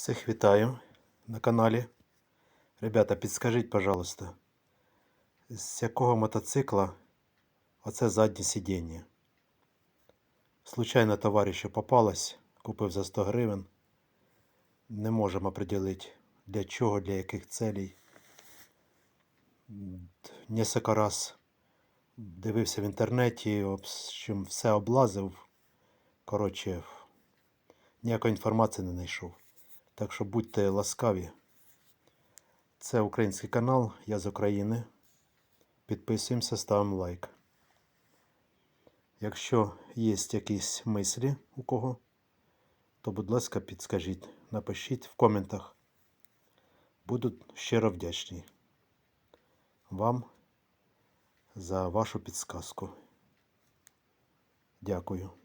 Всіх вітаю на каналі. Ребята, підскажіть, пожалуйста, з якого мотоцикла оце заднє сидіння? Случайно товаришу попалось, купив за 100 гривень. Не можемо определити для чого, для яких целей. Несколько раз дивився в інтернеті, общем, все облазив. Коротше, ніякої інформації не знайшов. Так що будьте ласкаві. Це український канал, я з України. Підписуємося, ставимо лайк. Якщо є якісь мислі у кого, то, будь ласка, підскажіть, напишіть в коментах. Буду щиро вдячний вам за вашу підсказку. Дякую.